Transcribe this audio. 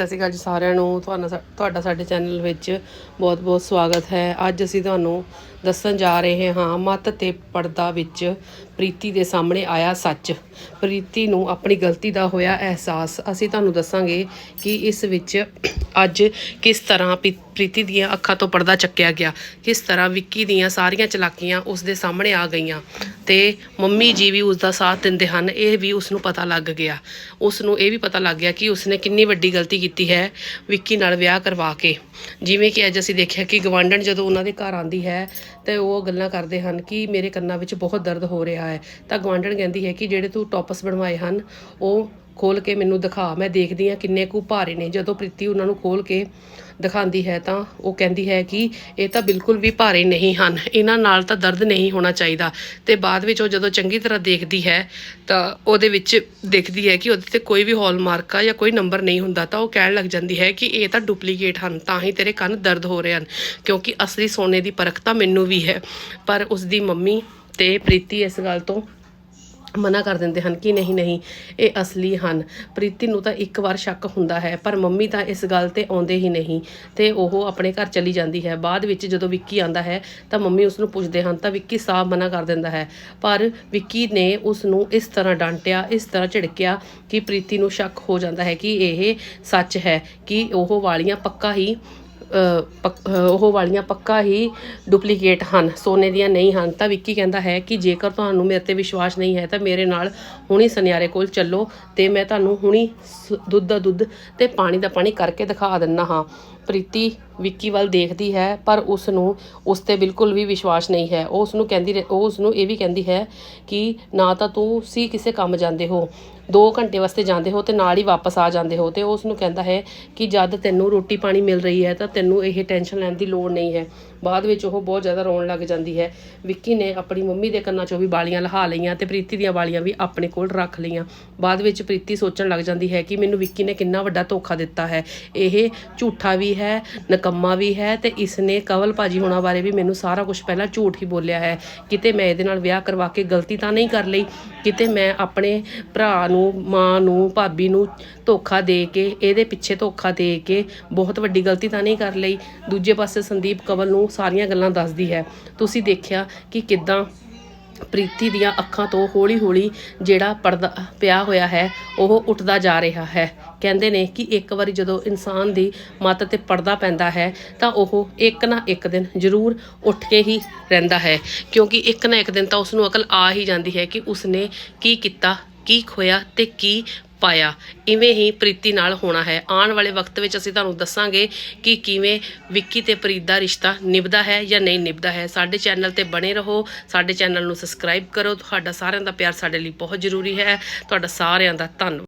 ਸਤਿ ਸ਼੍ਰੀ ਅਕਾਲ ਜੀ ਸਾਰਿਆਂ ਨੂੰ। ਤੁਹਾਨੂੰ ਸਾ- ਤੁਹਾਡਾ ਸਾਡੇ ਚੈਨਲ ਵਿੱਚ ਬਹੁਤ-ਬਹੁਤ ਸਵਾਗਤ ਹੈ। ਅੱਜ ਅਸੀਂ ਤੁਹਾਨੂੰ ਦੱਸਣ ਜਾ ਰਹੇ ਹਾਂ। ਮੱਤ ਤੇ ਪਰਦਾ ਵਿੱਚ ਪ੍ਰੀਤੀ ਦੇ ਸਾਹਮਣੇ ਆਇਆ ਸੱਚ। ਪ੍ਰੀਤੀ ਨੂੰ ਆਪਣੀ ਗਲਤੀ ਦਾ ਹੋਇਆ ਅਹਿਸਾਸ। ਅਸੀਂ ਤੁਹਾਨੂੰ ਦੱਸਾਂਗੇ ਕਿ ਇਸ ਵਿੱਚ ਅੱਜ ਕਿਸ ਤਰ੍ਹਾਂ ਪੀ- ਪ੍ਰੀਤੀ ਦੀਆਂ ਅੱਖਾਂ ਤੋਂ ਪਰਦਾ ਚੱਕਿਆ ਗਿਆ। ਕਿਸ ਤਰ੍ਹਾਂ ਵਿੱਕੀ ਦੀਆਂ ਸਾਰੀਆਂ ਚਲਾਕੀਆਂ ਉਸ ਦੇ ਸਾਹਮਣੇ ਆ ਗਈਆਂ ਤੇ ਮੰਮੀ ਜੀ ਵੀ ਉਸ ਦਾ ਸਾਥ ਦਿੰਦੇ ਹਨ। ਇਹ ਵੀ ਉਸ ਨੂੰ ਪਤਾ ਲੱਗ ਗਿਆ। ਉਸ ਨੂੰ ਇਹ ਵੀ ਪਤਾ ਲੱਗ ਗਿਆ ਕਿ ਉਸਨੇ ਕਿੰਨੀ ਵੱਡੀ ਗਲਤੀ ਕੀਤੀ ਹੈ ਵਿੱਕੀ ਨਾਲ ਵਿਆਹ ਕਰਵਾ ਕੇ। ਜਿਵੇਂ ਕਿ ਅੱਜ ਅਸੀਂ ਦੇਖਿਆ ਕਿ ਗਵਾਂਢਣ ਜਦੋਂ ਉਹਨਾਂ ਦੇ ਘਰ ਆਂਦੀ ਹੈ ਤੇ ਉਹ ਗੱਲਾਂ ਕਰਦੇ ਹਨ ਕਿ ਮੇਰੇ ਕੰਨਾਂ ਵਿੱਚ ਬਹੁਤ ਦਰਦ ਹੋ ਰਿਹਾ ਹੈ। ਤਾਂ ਗਵਾਂਢਣ ਕਹਿੰਦੀ ਹੈ ਕਿ ਜਿਹੜੇ ਤੂੰ ਟੌਪਸ ਬਣਵਾਏ ਹਨ, ਉਹ ਖੋਲ ਕੇ ਮੈਨੂੰ ਦਿਖਾ। ਮੈਂ ਦੇਖਦੀ ਹਾਂ ਕਿੰਨੇ ਕੁ ਭਾਰੇ ਨੇ। ਜਦੋਂ ਪ੍ਰੀਤੀ ਉਹਨਾਂ ਨੂੰ ਖੋਲ ਕੇ ਦਿਖਾਉਂਦੀ ਹੈ ਤਾਂ ਉਹ ਕਹਿੰਦੀ ਹੈ ਕਿ ਇਹ ਤਾਂ ਬਿਲਕੁਲ ਵੀ ਭਾਰੇ ਨਹੀਂ ਹਨ। ਇਹਨਾਂ ਨਾਲ ਤਾਂ ਦਰਦ ਨਹੀਂ ਹੋਣਾ ਚਾਹੀਦਾ। ਤੇ ਬਾਅਦ ਵਿੱਚ ਉਹ ਜਦੋਂ ਚੰਗੀ ਤਰ੍ਹਾਂ ਦੇਖਦੀ ਹੈ ਤਾਂ ਉਹਦੇ ਵਿੱਚ ਦੇਖਦੀ ਹੈ ਕਿ ਉਹਦੇ ਤੇ ਕੋਈ ਵੀ ਹੌਲਮਾਰਕ ਆ ਜਾਂ ਕੋਈ ਨੰਬਰ ਨਹੀਂ ਹੁੰਦਾ, ਤਾਂ ਉਹ ਕਹਿਣ ਲੱਗ ਜਾਂਦੀ ਹੈ ਕਿ ਇਹ ਤਾਂ ਡੁਪਲੀਕੇਟ ਹਨ, ਤਾਂ ਹੀ ਤੇਰੇ ਕੰਨ ਦਰਦ ਹੋ ਰਹੇ ਹਨ। ਕਿਉਂਕਿ ਅਸਲੀ ਸੋਨੇ ਦੀ ਪਰਖ ਤਾਂ ਮੈਨੂੰ ਵੀ ਹੈ। ਪਰ ਉਸ ਦੀ ਮੰਮੀ ਤੇ ਪ੍ਰੀਤੀ ਇਸ ਗੱਲ ਤੋਂ ਮਨਾ ਕਰ ਦਿੰਦੇ ਹਨ ਕਿ ਨਹੀਂ ਨਹੀਂ, ਇਹ ਅਸਲੀ ਹਨ। ਪ੍ਰੀਤੀ ਨੂੰ ਤਾਂ ਇੱਕ ਵਾਰ ਸ਼ੱਕ ਹੁੰਦਾ ਹੈ, ਪਰ ਮੰਮੀ ਤਾਂ ਇਸ ਗੱਲ ਤੇ ਆਉਂਦੇ ਹੀ ਨਹੀਂ ਤੇ ਉਹ ਆਪਣੇ ਘਰ ਚਲੀ ਜਾਂਦੀ ਹੈ। ਬਾਅਦ ਵਿੱਚ ਜਦੋਂ ਵਿੱਕੀ ਆਂਦਾ ਹੈ ਤਾਂ ਮੰਮੀ ਉਸ ਨੂੰ ਪੁੱਛਦੇ ਹਨ, ਤਾਂ ਵਿੱਕੀ ਸਾਫ਼ ਮਨਾ ਕਰ ਦਿੰਦਾ ਹੈ? ਪਰ ਵਿੱਕੀ ਨੇ ਉਸ ਨੂੰ ਇਸ ਤਰ੍ਹਾਂ ਡਾਂਟਿਆ, ਇਸ ਤਰ੍ਹਾਂ ਝਿੜਕਿਆ ਕਿ ਪ੍ਰੀਤੀ ਨੂੰ ਸ਼ੱਕ ਹੋ ਜਾਂਦਾ ਹੈ ਕਿ ਇਹ ਸੱਚ ਹੈ ਕਿ ਉਹ ਵਾਲੀਆਂ ਪੱਕਾ ਹੀ ਉਹ ਵਾਲੀਆਂ ਪੱਕਾ ਹੀ ਡੁਪਲੀਕੇਟ ਹਨ, ਸੋਨੇ ਦੀਆਂ ਨਹੀਂ ਹਨ। ਤਾਂ ਵਿੱਕੀ ਕਹਿੰਦਾ ਹੈ ਕਿ ਜੇਕਰ ਤੁਹਾਨੂੰ ਮੇਰੇ ਤੇ ਵਿਸ਼ਵਾਸ ਨਹੀਂ ਹੈ ਤਾਂ ਮੇਰੇ ਨਾਲ ਹੁਣੀ ਸੁਨਿਆਰੇ ਕੋਲ ਚੱਲੋ ਤੇ ਮੈਂ ਤੁਹਾਨੂੰ ਹੁਣੀ ਸ- ਦੁੱਧ ਦਾ ਦੁੱਧ ਤੇ ਪਾਣੀ ਦਾ ਪਾਣੀ ਕਰਕੇ ਦਿਖਾ ਦਿੰਨਾ ਹਾਂ। ਪ੍ਰੀਤੀ ਵਿੱਕੀ ਵੱਲ ਦੇਖਦੀ ਹੈ, ਪਰ ਉਸ ਨੂੰ ਉਸ ਤੇ ਬਿਲਕੁਲ ਵੀ ਵਿਸ਼ਵਾਸ ਨਹੀਂ ਹੈ। ਉਹ ਉਸ ਨੂੰ ਕਹਿੰਦੀ ਰਹਿ- ਉਹ ਉਸ ਨੂੰ ਇਹ ਵੀ ਕਹਿੰਦੀ ਹੈ ਕਿ ਨਾ ਤਾਂ ਤੁਸੀਂ ਕਿਸੇ ਕੰਮ ਜਾਂਦੇ ਹੋ 2 ਘੰਟੇ ਵਾਸਤੇ ਜਾਂਦੇ ਹੋ ਤੇ ਨਾਲ ਹੀ ਵਾਪਸ ਆ ਜਾਂਦੇ ਹੋ ਤੇ ਉਹ ਉਸ ਨੂੰ ਕਹਿੰਦਾ ਹੈ ਕਿ ਜਦ ਤੈਨੂੰ ਰੋਟੀ ਪਾਣੀ ਮਿਲ ਰਹੀ ਹੈ ਤਾਂ ਤੈਨੂੰ ਇਹ ਟੈਨਸ਼ਨ ਲੈਣ ਦੀ ਲੋੜ ਨਹੀਂ ਹੈ। ਬਾਅਦ ਵਿੱਚ ਉਹ ਬਹੁਤ ਜ਼ਿਆਦਾ ਰੋਣ ਲੱਗ ਜਾਂਦੀ ਹੈ। ਵਿੱਕੀ ਨੇ ਆਪਣੀ ਮੰਮੀ ਦੇ ਕੰਨਾਂ 'ਚੋਂ ਵੀ ਵਾਲੀਆਂ ਲਹਾ ਲਈਆਂ ਤੇ ਪ੍ਰੀਤੀ ਦੀਆਂ ਵਾਲੀਆਂ ਵੀ ਆਪਣੇ ਕੋਲ ਰੱਖ ਲਈਆਂ। ਬਾਅਦ ਵਿੱਚ ਪ੍ਰੀਤੀ ਸੋਚਣ ਲੱਗ ਜਾਂਦੀ ਹੈ ਕਿ ਮੈਨੂੰ ਵਿੱਕੀ ਨੇ ਕਿੰਨਾ ਵੱਡਾ ਧੋਖਾ ਦਿੱਤਾ ਹੈ। ਇਹ ਝੂਠਾ ਵੀ ਹੈ, ਨਕੰਮਾ ਵੀ ਹੈ ਤੇ ਇਸ ਨੇ ਕਵਲ ਭਾਜੀ ਹੋਣਾ ਬਾਰੇ ਵੀ ਮੈਨੂੰ ਸਾਰਾ ਕੁਝ ਪਹਿਲਾਂ ਝੂਠ ਹੀ ਬੋਲਿਆ ਹੈ। ਕਿਤੇ ਮੈਂ ਇਹਦੇ ਨਾਲ ਵਿਆਹ ਕਰਵਾ ਕੇ ਗਲਤੀ ਤਾਂ ਨਹੀਂ ਕਰ ਲਈ, ਕਿਤੇ ਮੈਂ ਆਪਣੇ ਭਰਾ ਨੂੰ, ਮਾਂ ਨੂੰ, ਭਾਬੀ ਨੂੰ ਧੋਖਾ ਦੇ ਕੇ, ਇਹਦੇ ਪਿੱਛੇ ਧੋਖਾ ਦੇ ਕੇ ਬਹੁਤ ਵੱਡੀ ਗਲਤੀ ਤਾਂ ਨਹੀਂ ਕਰ ਲਈ। ਦੂਜੇ ਪਾਸੇ ਸੰਦੀਪ ਕਵਲ ਨੂੰ ਸਾਰੀਆਂ ਗੱਲਾਂ ਦੱਸਦੀ ਹੈ। ਤੁਸੀਂ ਦੇਖਿਆ ਕਿ ਕਿੱਦਾਂ ਪ੍ਰੀਤੀ ਦੀਆਂ ਅੱਖਾਂ ਤੋਂ ਹੌਲੀ-ਹੌਲੀ ਜਿਹੜਾ ਪਰਦਾ ਪਿਆ ਹੋਇਆ ਹੈ, ਉਹ ਉੱਠਦਾ ਜਾ ਰਿਹਾ ਹੈ। ਕਹਿੰਦੇ ਨੇ ਕਿ ਇੱਕ ਵਾਰੀ ਜਦੋਂ ਇਨਸਾਨ ਦੀ ਮੱਤ ਤੇ ਪਰਦਾ ਪੈਂਦਾ ਹੈ, ਤਾਂ ਉਹ ਇੱਕ ਨਾ ਇੱਕ ਦਿਨ ਜ਼ਰੂਰ ਉੱਠ ਕੇ ਹੀ ਰਹਿੰਦਾ ਹੈ। ਕਿਉਂਕਿ ਇੱਕ ਨਾ ਇੱਕ ਦਿਨ ਤਾਂ ਉਸ ਨੂੰ ਅਕਲ ਆ ਹੀ ਜਾਂਦੀ ਹੈ ਕਿ ਉਸਨੇ ਕੀ ਕੀਤਾ, ਕੀ ਖੋਇਆ ਤੇ ਕੀ ਪਾਇਆ। ਇਵੇਂ ਹੀ ਪ੍ਰੀਤੀ ਨਾਲ ਹੋਣਾ ਹੈ। ਆਉਣ ਵਾਲੇ ਵਕਤ ਵਿੱਚ ਅਸੀਂ ਤੁਹਾਨੂੰ ਦੱਸਾਂਗੇ ਕਿ ਕਿਵੇਂ ਵਿੱਕੀ ਤੇ ਪ੍ਰੀਤ ਦਾ ਰਿਸ਼ਤਾ ਨਿਭਦਾ ਹੈ ਜਾਂ ਨਹੀਂ ਨਿਭਦਾ ਹੈ। ਸਾਡੇ ਚੈਨਲ ਤੇ ਬਣੇ ਰਹੋ। ਸਾਡੇ ਚੈਨਲ ਨੂੰ ਸਬਸਕ੍ਰਾਈਬ ਕਰੋ। ਤੁਹਾਡਾ ਸਾਰਿਆਂ ਦਾ ਪਿਆਰ ਸਾਡੇ ਲਈ ਬਹੁਤ ਜ਼ਰੂਰੀ ਹੈ। ਤੁਹਾਡਾ ਸਾਰਿਆਂ ਦਾ ਧੰਨਵਾਦ।